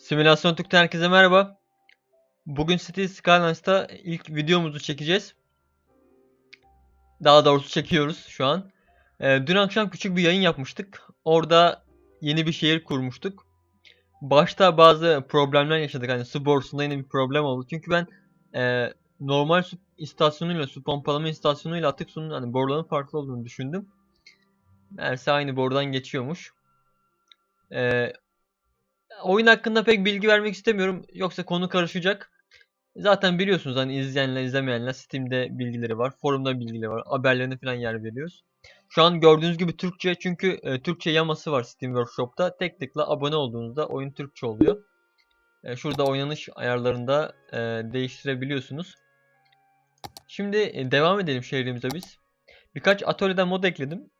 Simülasyon Türk'ten herkese merhaba. Bugün City Skylines'ta ilk videomuzu çekeceğiz. Daha doğrusu çekiyoruz şu an. Ee, dün akşam küçük bir yayın yapmıştık. Orada yeni bir şehir kurmuştuk. Başta bazı problemler yaşadık. Hani su borusunda yine bir problem oldu. Çünkü ben e, normal su istasyonuyla, su pompalama istasyonuyla atık suyun hani boruların farklı olduğunu düşündüm. Meğerse aynı borudan geçiyormuş. Ee, oyun hakkında pek bilgi vermek istemiyorum. Yoksa konu karışacak. Zaten biliyorsunuz hani izleyenler izlemeyenler Steam'de bilgileri var. Forumda bilgileri var. Haberlerine falan yer veriyoruz. Şu an gördüğünüz gibi Türkçe çünkü e, Türkçe yaması var Steam Workshop'ta. Tek tıkla abone olduğunuzda oyun Türkçe oluyor. E, şurada oynanış ayarlarında e, değiştirebiliyorsunuz. Şimdi e, devam edelim şehrimize biz. Birkaç atölyeden mod ekledim.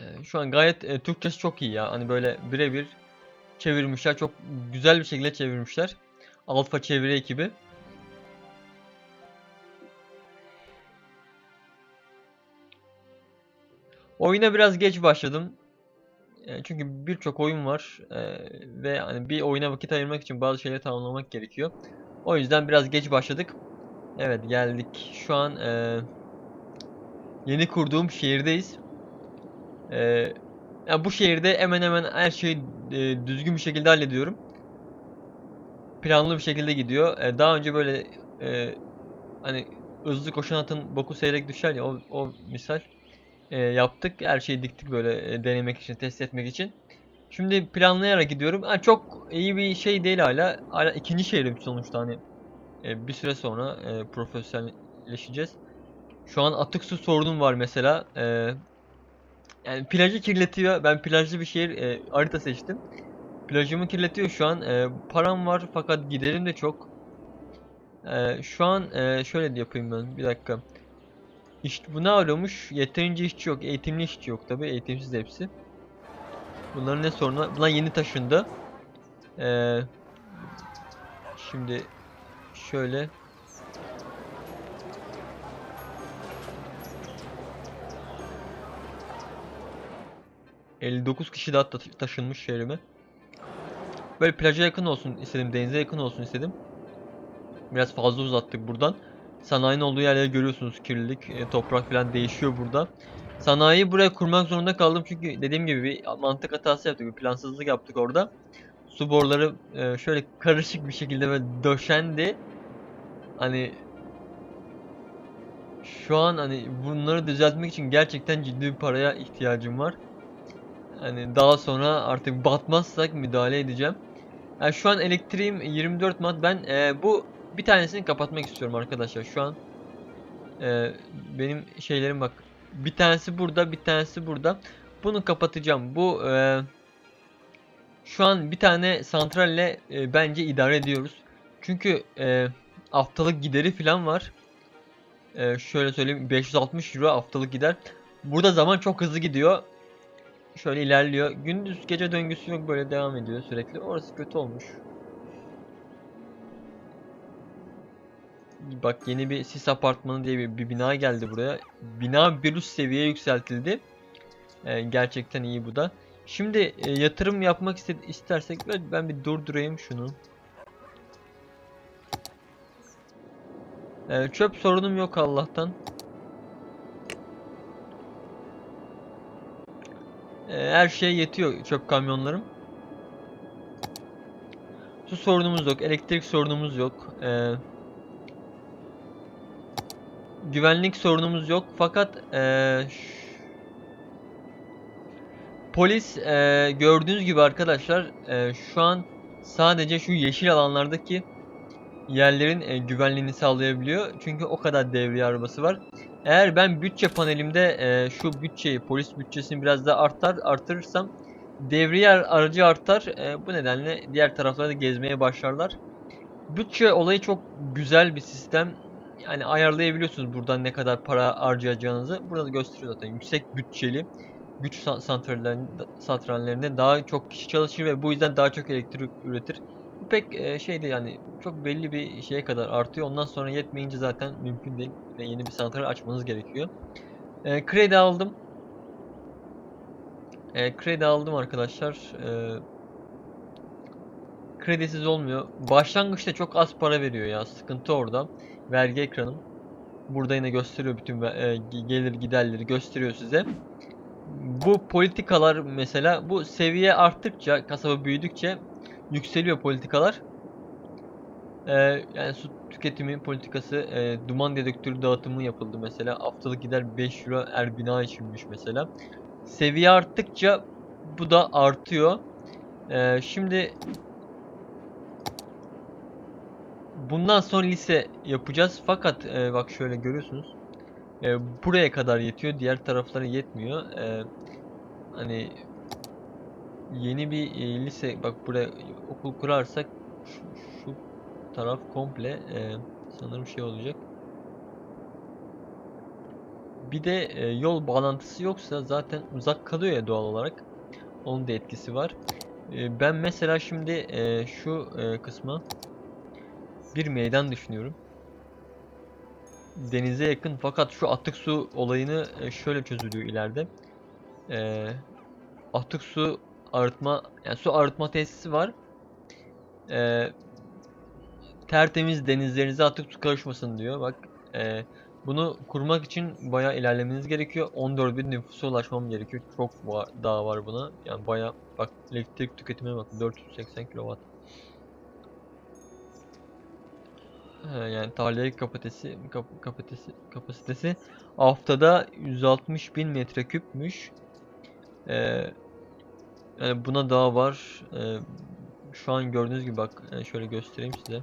Ee, Şu an gayet e, Türkçesi çok iyi ya. Hani böyle birebir çevirmişler. Çok güzel bir şekilde çevirmişler. Alfa çeviri ekibi. Oyuna biraz geç başladım. E, Çünkü birçok oyun var e, ve hani bir oyuna vakit ayırmak için bazı şeyleri tamamlamak gerekiyor. O yüzden biraz geç başladık. Evet geldik. Şu an e, yeni kurduğum şehirdeyiz. Ee, ya bu şehirde hemen hemen her şeyi e, düzgün bir şekilde hallediyorum. Planlı bir şekilde gidiyor. Ee, daha önce böyle e, hani hızlı koşan atın boku seyrek düşer ya o, o misal e, yaptık. Her şeyi diktik böyle e, denemek için, test etmek için. Şimdi planlayarak gidiyorum. Ha, çok iyi bir şey değil hala. Hala ikinci şehrim sonuçta hani e, bir süre sonra e, profesyonelleşeceğiz. Şu an atık su sorunum var mesela. E, yani plajı kirletiyor. Ben plajlı bir şehir e, harita seçtim. Plajımı kirletiyor şu an. E, param var fakat giderim de çok. E, şu an e, şöyle de yapayım ben. Bir dakika. İşte bu ne arıyormuş? Yeterince işçi yok. Eğitimli işçi yok tabi. Eğitimsiz hepsi. Bunların ne sorunu? Bunlar yeni taşındı. E, şimdi şöyle 59 kişi daha ta- taşınmış şehrime. Böyle plaja yakın olsun istedim, denize yakın olsun istedim. Biraz fazla uzattık buradan. Sanayinin olduğu yerleri görüyorsunuz kirlilik, e, toprak falan değişiyor burada. Sanayiyi buraya kurmak zorunda kaldım çünkü dediğim gibi bir mantık hatası yaptık, bir plansızlık yaptık orada. Su boruları e, şöyle karışık bir şekilde böyle döşendi. Hani şu an hani bunları düzeltmek için gerçekten ciddi bir paraya ihtiyacım var. Hani daha sonra artık batmazsak müdahale edeceğim. Yani şu an elektriğim 24 watt. Ben e, bu bir tanesini kapatmak istiyorum arkadaşlar. Şu an e, benim şeylerim bak. Bir tanesi burada, bir tanesi burada. Bunu kapatacağım. Bu e, şu an bir tane santralle e, bence idare ediyoruz. Çünkü e, haftalık gideri falan var. E, şöyle söyleyeyim 560 euro haftalık gider. Burada zaman çok hızlı gidiyor şöyle ilerliyor. Gündüz gece döngüsü yok böyle devam ediyor sürekli. Orası kötü olmuş. Bak yeni bir sis apartmanı diye bir, bir bina geldi buraya. Bina bir üst seviyeye yükseltildi. Ee, gerçekten iyi bu da. Şimdi e, yatırım yapmak iste istersek ben bir durdurayım şunu. Ee, çöp sorunum yok Allah'tan. Ee, her şeye yetiyor çöp kamyonlarım. Su sorunumuz yok, elektrik sorunumuz yok. Ee, güvenlik sorunumuz yok. Fakat ş- polis ee, gördüğünüz gibi arkadaşlar ee, şu an sadece şu yeşil alanlardaki yerlerin ee, güvenliğini sağlayabiliyor. Çünkü o kadar devriye arabası var. Eğer ben bütçe panelimde e, şu bütçeyi, polis bütçesini biraz daha artar, artırırsam devriye aracı artar. E, bu nedenle diğer tarafları da gezmeye başlarlar. Bütçe olayı çok güzel bir sistem. Yani ayarlayabiliyorsunuz buradan ne kadar para harcayacağınızı. Burada da gösteriyor zaten. Yüksek bütçeli güç san- santrallerinde, santrallerinde daha çok kişi çalışır ve bu yüzden daha çok elektrik üretir. Bu pek e, şey değil yani çok belli bir şeye kadar artıyor. Ondan sonra yetmeyince zaten mümkün değil ve yeni bir santral açmanız gerekiyor. E, kredi aldım. E, kredi aldım arkadaşlar. E, kredisiz olmuyor. Başlangıçta çok az para veriyor ya. Sıkıntı orada. Vergi ekranım. Burada yine gösteriyor bütün e, ge- gelir giderleri gösteriyor size. Bu politikalar mesela bu seviye arttıkça kasaba büyüdükçe yükseliyor politikalar. Ee, yani su tüketimi politikası, e, duman dedektörü dağıtımı yapıldı mesela. Haftalık gider 5 euro her bina içinmiş mesela. Seviye arttıkça bu da artıyor. Ee, şimdi bundan sonra lise yapacağız. Fakat e, bak şöyle görüyorsunuz. E, buraya kadar yetiyor. Diğer taraflara yetmiyor. E, hani yeni bir e, lise bak buraya okul kurarsak şu, şu taraf komple e, sanırım şey olacak. Bir de e, yol bağlantısı yoksa zaten uzak kalıyor ya doğal olarak. Onun da etkisi var. E, ben mesela şimdi e, şu e, kısma bir meydan düşünüyorum. Denize yakın fakat şu atık su olayını e, şöyle çözülüyor ileride. E, atık su arıtma yani su arıtma tesisi var. E, tertemiz denizlerinize atık su karışmasın diyor. Bak e, bunu kurmak için bayağı ilerlemeniz gerekiyor. 14 bin nüfusa ulaşmam gerekiyor. Çok daha var buna. Yani bayağı bak elektrik tüketimine bak 480 kW. He, yani tahliye kapasitesi kap- kapasitesi kapasitesi haftada 160 bin metreküpmüş. Ee, yani buna daha var. Ee, şu an gördüğünüz gibi bak yani şöyle göstereyim size.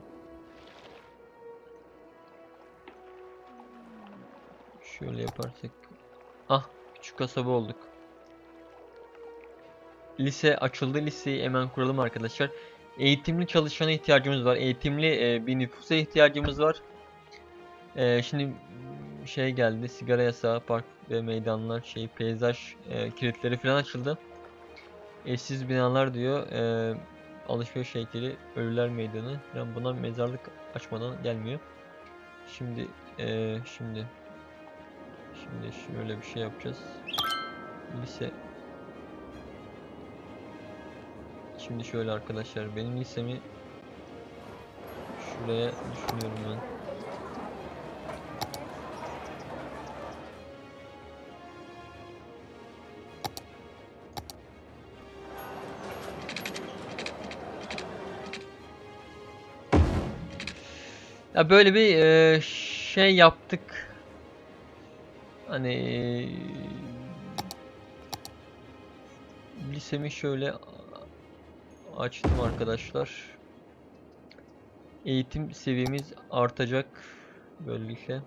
Şöyle yaparsak. Ah küçük kasaba olduk. Lise açıldı. Liseyi hemen kuralım arkadaşlar. Eğitimli çalışana ihtiyacımız var. Eğitimli e, bir nüfusa ihtiyacımız var. E, şimdi şey geldi. Sigara yasağı, park ve meydanlar, şey peyzaj e, kilitleri falan açıldı. Eşsiz binalar diyor. E, alışveriş heykeli, ölüler meydanı falan buna mezarlık açmadan gelmiyor. Şimdi e, şimdi şimdi şöyle bir şey yapacağız. Lise Şimdi şöyle arkadaşlar benim lisemi şuraya düşünüyorum ben. Ya böyle bir eee, şey yaptık. Hani eee, lisemi şöyle açtım arkadaşlar. Eğitim seviyemiz artacak böylelikle.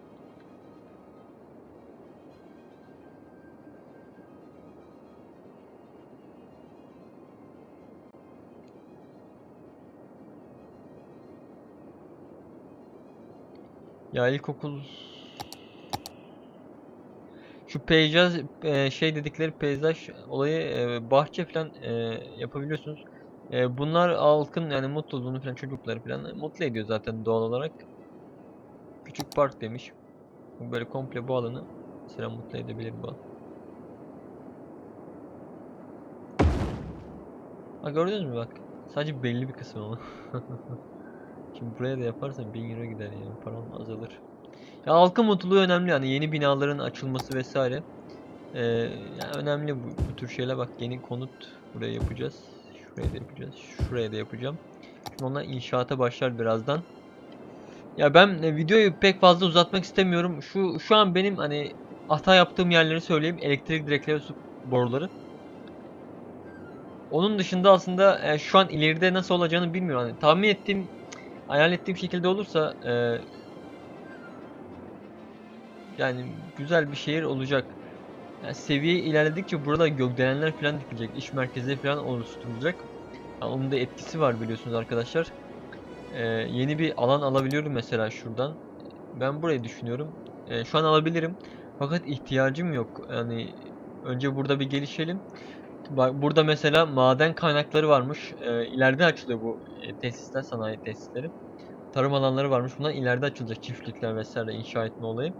Ya ilkokul şu peyzaj e, şey dedikleri peyzaj olayı e, bahçe falan e, yapabiliyorsunuz. E, bunlar halkın yani mutluluğunu falan çocukları falan mutlu ediyor zaten doğal olarak. Küçük park demiş. Böyle komple bu alanı mesela mutlu edebilir bu alan. Ha gördünüz mü bak. Sadece belli bir kısmı ama. Şimdi buraya da yaparsan 1000 euro gider yani param azalır. Ya halkın mutluluğu önemli yani yeni binaların açılması vesaire. Ee, yani önemli bu, bu tür şeyler bak yeni konut buraya yapacağız. Şuraya da yapacağız. Şuraya da yapacağım. Şimdi onlar inşaata başlar birazdan. Ya ben e, videoyu pek fazla uzatmak istemiyorum. Şu şu an benim hani hata yaptığım yerleri söyleyeyim. Elektrik direkleri, su boruları. Onun dışında aslında e, şu an ileride nasıl olacağını bilmiyorum. Hani tahmin ettiğim, hayal ettiğim şekilde olursa e, yani güzel bir şehir olacak. Yani seviye ilerledikçe burada gökdelenler falan dikilecek, iş merkezleri falan oluşturulacak. Yani onun da etkisi var biliyorsunuz arkadaşlar. Ee, yeni bir alan alabiliyorum mesela şuradan. Ben burayı düşünüyorum. Ee, şu an alabilirim. Fakat ihtiyacım yok. Yani önce burada bir gelişelim. Bak burada mesela maden kaynakları varmış. Ee, ileride açılıyor bu e, tesisler, sanayi tesisleri. Tarım alanları varmış. Bunlar ileride açılacak çiftlikler vesaire inşa etme olayı.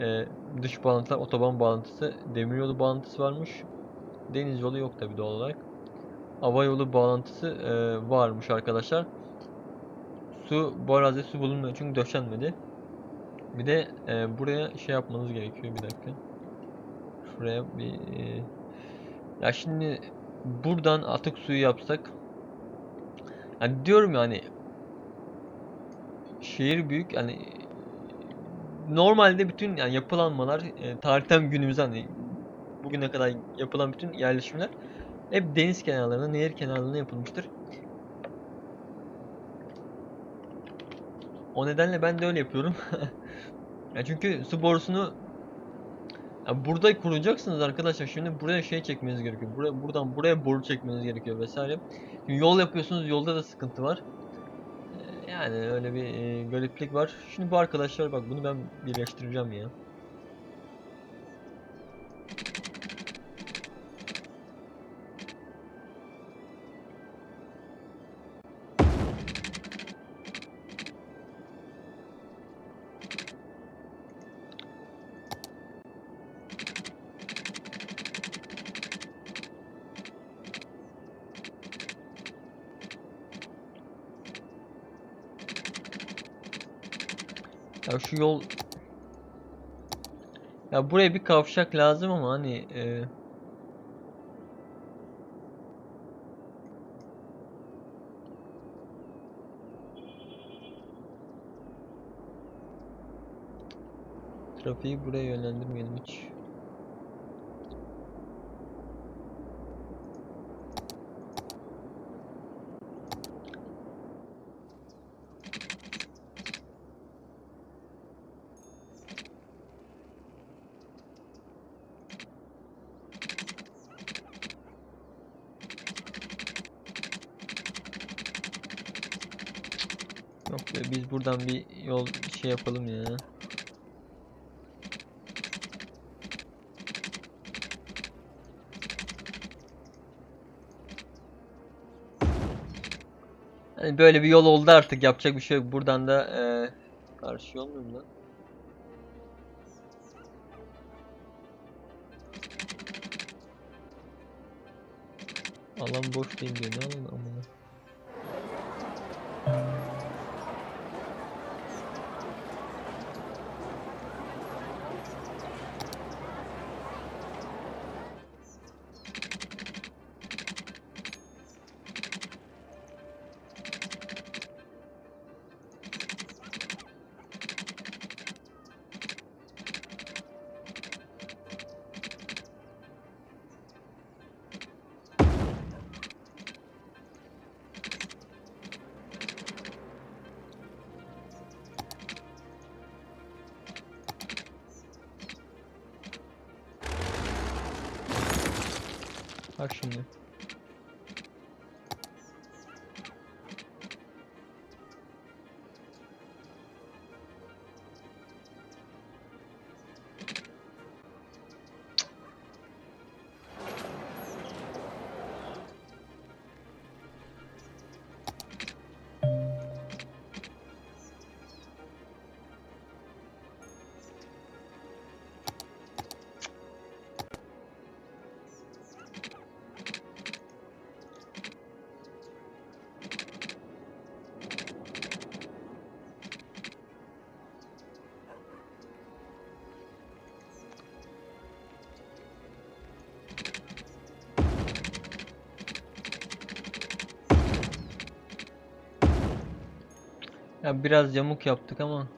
Ee, dış bağlantılar, otoban bağlantısı, demiryolu bağlantısı varmış. Deniz yolu yok tabi doğal olarak. hava yolu bağlantısı e, varmış arkadaşlar. Su bu arazide su bulunmuyor çünkü döşenmedi. Bir de e, buraya şey yapmanız gerekiyor bir dakika. Şuraya bir e, ya şimdi buradan atık suyu yapsak yani diyorum yani şehir büyük yani normalde bütün yani yapılanmalar e, tarihten günümüze hani bugüne kadar yapılan bütün yerleşimler hep deniz kenarlarına, nehir kenarlarına yapılmıştır. O nedenle ben de öyle yapıyorum. ya çünkü su borusunu ya burada kuracaksınız arkadaşlar. Şimdi buraya şey çekmeniz gerekiyor. Buraya, buradan buraya boru çekmeniz gerekiyor vesaire. Şimdi yol yapıyorsunuz. Yolda da sıkıntı var. Ee, Yani öyle bir e, gariplik var. Şimdi bu arkadaşlar bak bunu ben birleştireceğim ya. Ya şu yol Ya buraya bir kavşak lazım ama hani e, Trafiği buraya yönlendirmeyelim hiç. Yok buradan bir yol şey yapalım ya. Hani böyle bir yol oldu artık yapacak bir şey yok. Buradan da eee karşı olmuyor mu lan? Alan boş değil diyor. Ne alan amına? Bak şimdi. Ya biraz yamuk yaptık ama.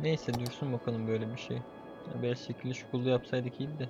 Neyse dursun bakalım böyle bir şey. Ya böyle şekilli şukullu yapsaydık iyiydi de.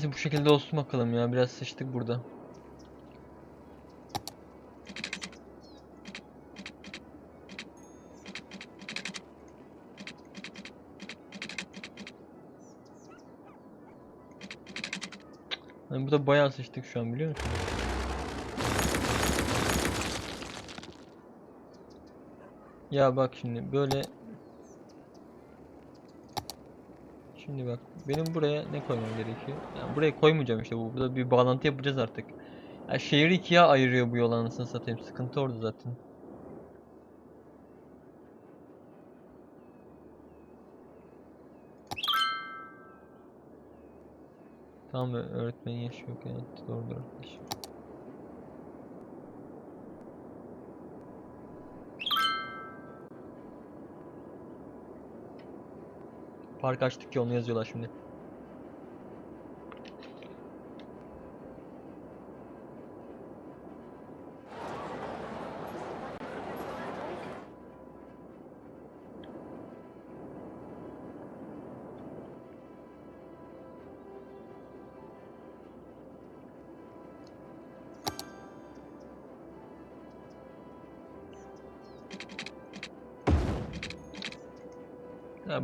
Neyse bu şekilde olsun bakalım ya. Biraz sıçtık burada. Yani burada bayağı sıçtık şu an biliyor musunuz? Ya bak şimdi böyle Şimdi bak benim buraya ne koymam gerekiyor? Yani buraya koymayacağım işte bu. Burada bir bağlantı yapacağız artık. Ya şehri ikiye ayırıyor bu yol anasını satayım. Sıkıntı orada zaten. Tamam ö- öğretmenin yaşı yok evet doğrudur arkadaş. Park açtık ki onu yazıyorlar şimdi.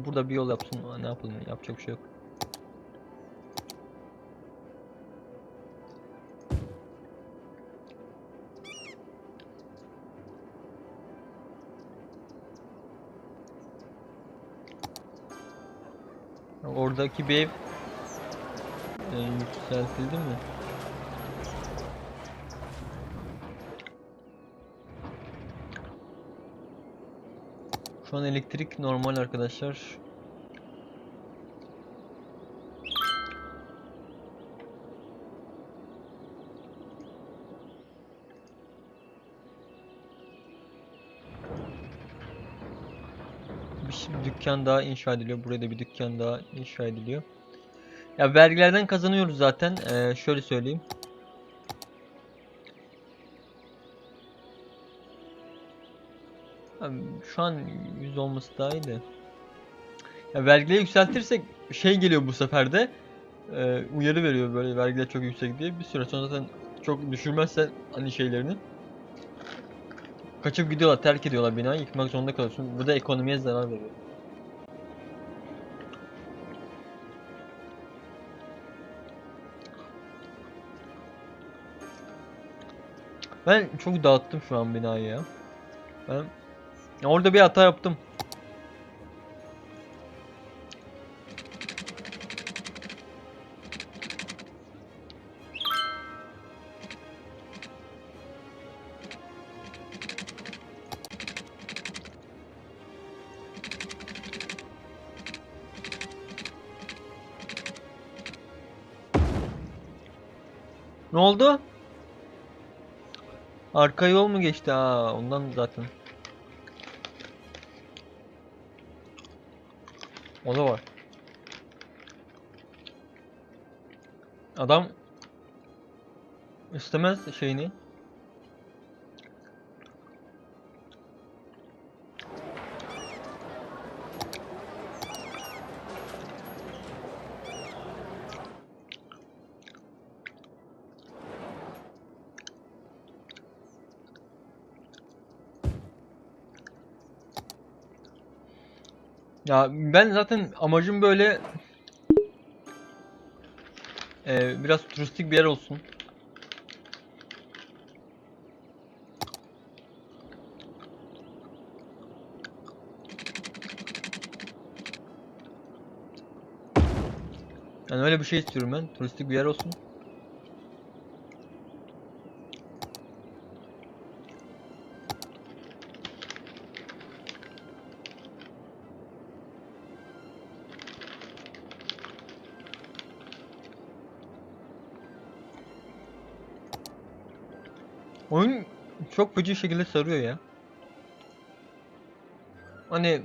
Burada bir yol yapsın. Ne yapalım? Yapacak bir şey yok. Oradaki bir ev e, yükseltildi mi? Şu an elektrik normal arkadaşlar. Bir şey- dükkan daha inşa ediliyor. Buraya da bir dükkan daha inşa ediliyor. Ya vergilerden kazanıyoruz zaten. Ee, şöyle söyleyeyim. Abi şu an 100 olması daha iyi de. Ya vergileri yükseltirsek şey geliyor bu sefer de. e, uyarı veriyor böyle vergiler çok yüksek diye. Bir süre sonra zaten çok düşürmezsen hani şeylerini. Kaçıp gidiyorlar, terk ediyorlar binayı, yıkmak zorunda kalıyorsun. Bu da ekonomiye zarar veriyor. Ben çok dağıttım şu an binayı ya. Ben orada bir hata yaptım. Ne oldu? Arka yol mu geçti? Ha, ondan zaten. O da var. Adam istemez şeyini. Ya ben zaten amacım böyle eee, biraz turistik bir yer olsun. Yani öyle bir şey istiyorum ben. Turistik bir yer olsun. Oyun çok feci şekilde sarıyor ya. Hani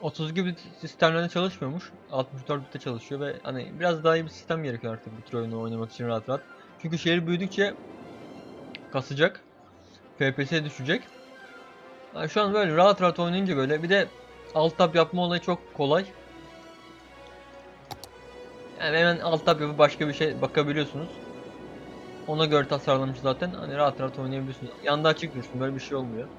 32 bit sistemlerde çalışmıyormuş. 64 bitte çalışıyor ve hani biraz daha iyi bir sistem gerekiyor artık bu oyunu oynamak için rahat rahat. Çünkü şehir büyüdükçe kasacak. FPS düşecek. Yani şu an böyle rahat rahat oynayınca böyle bir de alt tab yapma olayı çok kolay. Yani hemen alt tab yapıp başka bir şey bakabiliyorsunuz. Ona göre tasarlanmış zaten. Hani rahat rahat oynayabiliyorsun. Yanda açık dursun. Böyle bir şey olmuyor.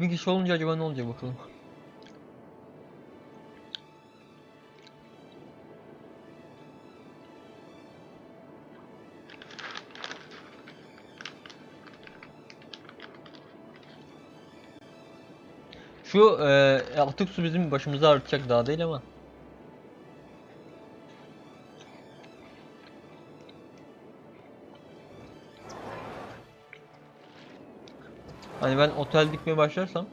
bin kişi olunca acaba ne olacak bakalım. Şu e, atık su bizim başımıza artacak daha değil ama. Hani ben otel dikmeye başlarsam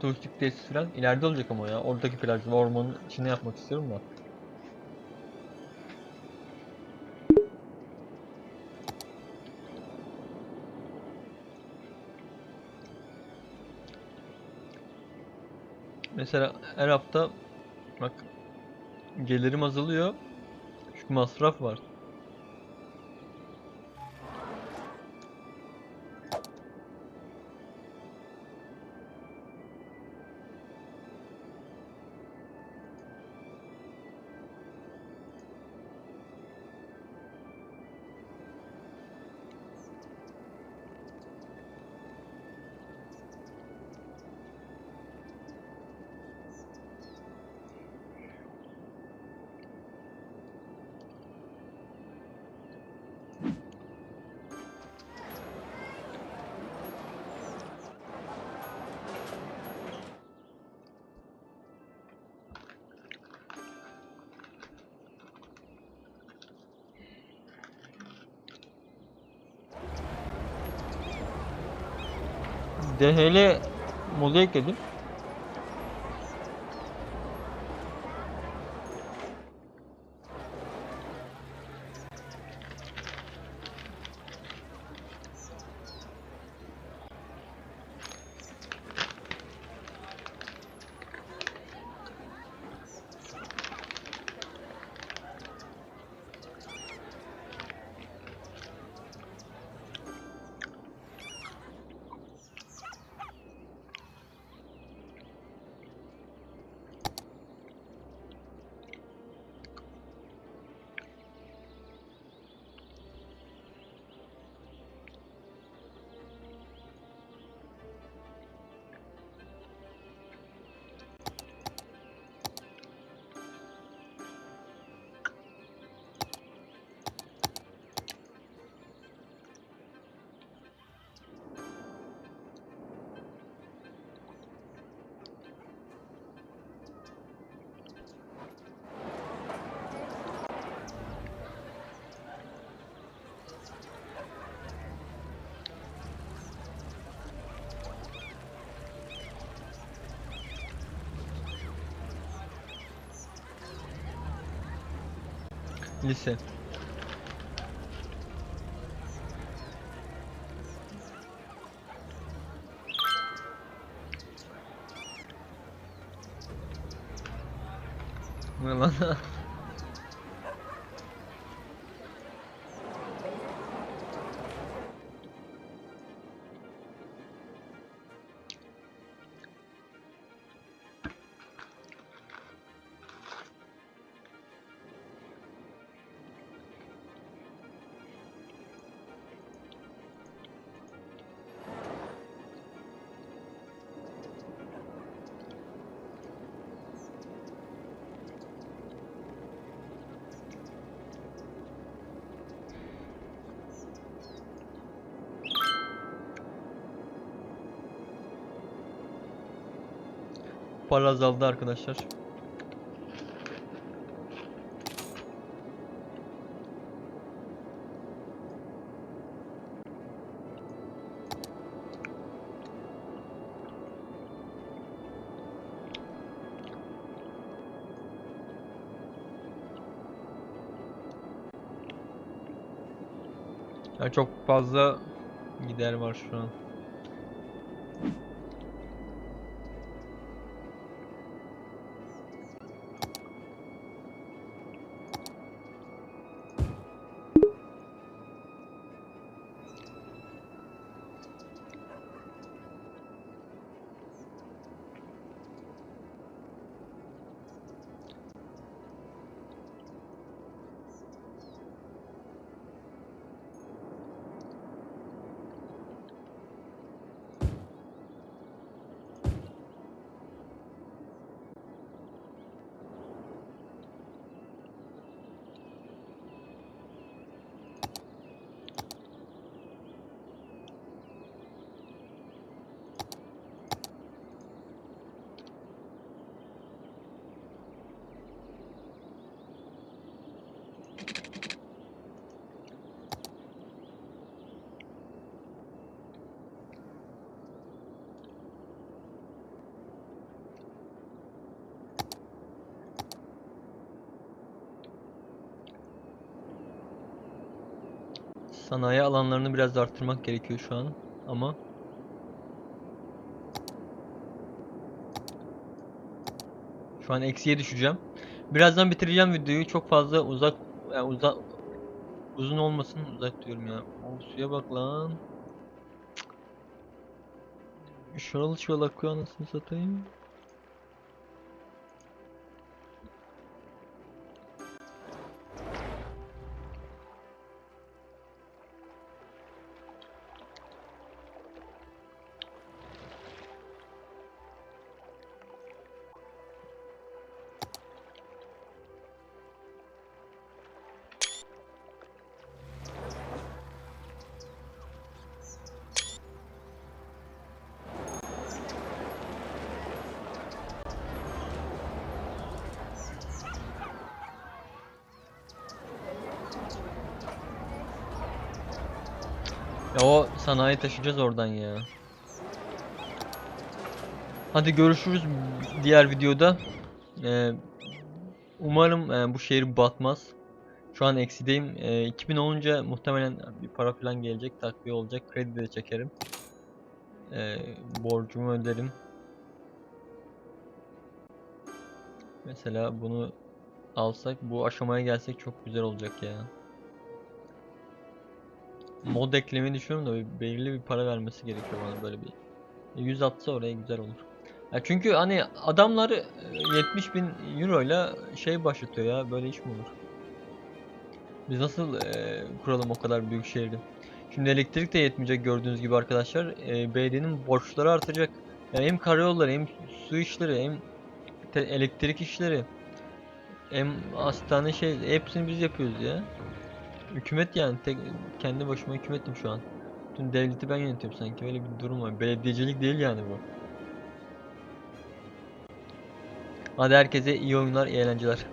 turistik tesis falan ileride olacak ama ya oradaki plajda ormanın içine yapmak istiyorum da. Mesela her hafta bak gelirim azalıyor. Çünkü masraf var. DHL modu ekledim. Lise. Ne lan? Para azaldı arkadaşlar. Ya çok fazla gider var şu an. Sanayi alanlarını biraz arttırmak gerekiyor şu an ama Şu an eksiye düşeceğim. Birazdan bitireceğim videoyu. Çok fazla uzak yani uzak uzun olmasın uzak diyorum ya. O suya bak lan. Şuralı şuralı akıyor anasını satayım. Ya o sanayi taşıyacağız oradan ya. Hadi görüşürüz diğer videoda. Ee, umarım e, bu şehir batmaz. Şu an eksideyim. Ee, 2000 olunca muhtemelen bir para falan gelecek, takviye olacak. Kredi de çekerim. Ee, borcumu öderim. Mesela bunu alsak, bu aşamaya gelsek çok güzel olacak ya. Mod eklemeyi düşünüyorum da belirli bir para vermesi gerekiyor bana böyle bir. 100 atsa oraya güzel olur. Ya çünkü hani adamlar e, 70 bin euro ile şey başlatıyor ya böyle iş mi olur? Biz nasıl e, kuralım o kadar büyük şehri? Şimdi elektrik de yetmeyecek gördüğünüz gibi arkadaşlar. E, belediyenin borçları artacak. Yani hem karayolları hem su işleri hem elektrik işleri hem hastane şey hepsini biz yapıyoruz ya. Hükümet yani tek kendi başıma hükümetim şu an. Bütün devleti ben yönetiyorum sanki öyle bir durum var. Belediyecilik değil yani bu. Hadi herkese iyi oyunlar, iyi eğlenceler.